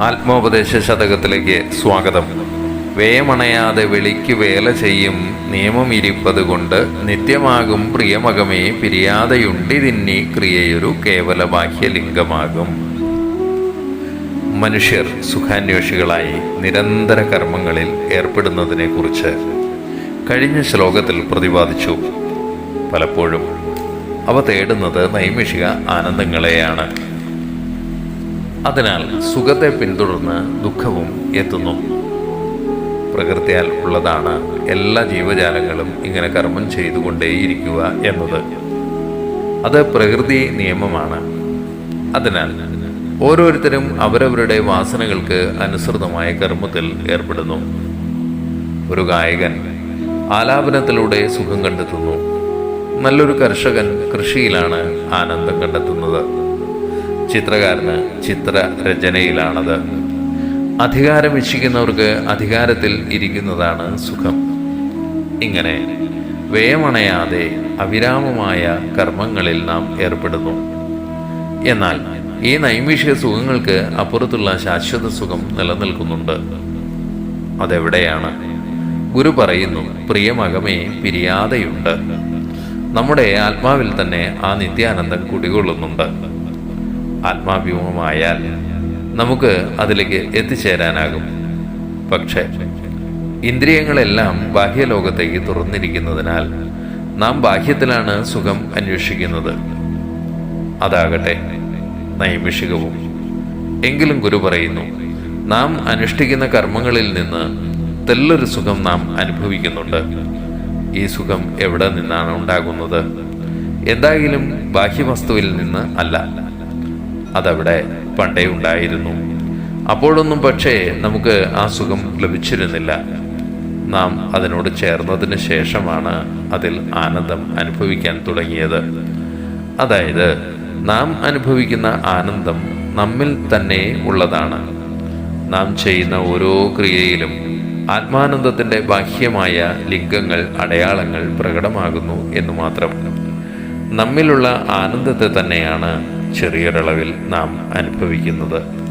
ആത്മോപദേശ ശതകത്തിലേക്ക് സ്വാഗതം. വേമണയാതെ വെളിക്ക് വേല ചെയ്യും നിയമം ഇരിപ്പത് കൊണ്ട് നിത്യമാകും പ്രിയമകമേ പിരിയാതെയുണ്ടിതിന്നി ക്രിയയൊരു കേവല ബാഹ്യലിംഗമാകും മനുഷ്യർ സുഖാന്വേഷികളായി നിരന്തര കർമ്മങ്ങളിൽ ഏർപ്പെടുന്നതിനെക്കുറിച്ച് കഴിഞ്ഞ ശ്ലോകത്തിൽ പ്രതിപാദിച്ചു. പലപ്പോഴും അവ തേടുന്നത് നൈമിഷിക ആനന്ദങ്ങളെയാണ്. അതിനാൽ സുഖത്തെ പിന്തുടർന്ന് ദുഃഖവും എത്തുന്നു. പ്രകൃതിയാൽ ഉള്ളതാണ് എല്ലാ ജീവജാലങ്ങളും ഇങ്ങനെ കർമ്മം ചെയ്തുകൊണ്ടേയിരിക്കുക എന്നത്. അത് പ്രകൃതി നിയമമാണ്. അതിനാൽ ഓരോരുത്തരും അവരവരുടെ വാസനകൾക്ക് അനുസൃതമായ കർമ്മത്തിൽ ഏർപ്പെടുന്നു. ഒരു ഗായകൻ ആലാപനത്തിലൂടെ സുഖം കണ്ടെത്തുന്നു. നല്ലൊരു കർഷകൻ കൃഷിയിലാണ് ആനന്ദം കണ്ടെത്തുന്നത്. ചിത്രകാരന് ചിത്രരചനയിലാണത്. അധികാരം ഇച്ഛിക്കുന്നവർക്ക് അധികാരത്തിൽ ഇരിക്കുന്നതാണ് സുഖം. ഇങ്ങനെ വ്യയമണയാതെ അവിരാമമായ കർമ്മങ്ങളിൽ നാം ഏർപ്പെടുന്നു. എന്നാൽ ഈ നൈമിഷിക സുഖങ്ങൾക്ക് അപ്പുറത്തുള്ള ശാശ്വത സുഖം നിലനിൽക്കുന്നുണ്ട്. അതെവിടെയാണ്? ഗുരു പറയുന്നു പ്രിയമകമേ പിരിയാതെയുണ്ട്. നമ്മുടെ ആത്മാവിൽ തന്നെ ആ നിത്യാനന്ദം കുടികൊള്ളുന്നുണ്ട്. ആത്മാഭിമുഖമായാൽ നമുക്ക് അതിലേക്ക് എത്തിച്ചേരാനാകും. പക്ഷേ ഇന്ദ്രിയങ്ങളെല്ലാം ബാഹ്യലോകത്തേക്ക് തുറന്നിരിക്കുന്നതിനാൽ നാം ബാഹ്യത്തിലാണ് സുഖം അന്വേഷിക്കുന്നത്. അതാകട്ടെ നൈമിഷികവും. എങ്കിലും ഗുരു പറയുന്നു നാം അനുഷ്ഠിക്കുന്ന കർമ്മങ്ങളിൽ നിന്ന് തെല്ലൊരു സുഖം നാം അനുഭവിക്കുന്നുണ്ട്. ഈ സുഖം എവിടെ നിന്നാണ് ഉണ്ടാകുന്നത്? എന്തായാലും ബാഹ്യവസ്തുവിൽ നിന്ന് അല്ല. അതവിടെ പണ്ടേ ഉണ്ടായിരുന്നു. അപ്പോഴൊന്നും പക്ഷേ നമുക്ക് ആ സുഖം ലഭിച്ചിരുന്നില്ല. നാം അതിനോട് ചേർന്നതിന് ശേഷമാണ് അതിൽ ആനന്ദം അനുഭവിക്കാൻ തുടങ്ങിയത്. അതായത് നാം അനുഭവിക്കുന്ന ആനന്ദം നമ്മിൽ തന്നെ ഉള്ളതാണ്. നാം ചെയ്യുന്ന ഓരോ ക്രിയയിലും ആത്മാനന്ദത്തിന്റെ ബാഹ്യമായ ലിംഗങ്ങൾ അടയാളങ്ങൾ പ്രകടമാകുന്നു എന്ന് മാത്രം. നമ്മിലുള്ള ആനന്ദത്തെ തന്നെയാണ് ചെറിയൊരളവിൽ നാം അനുഭവിക്കുന്നത്.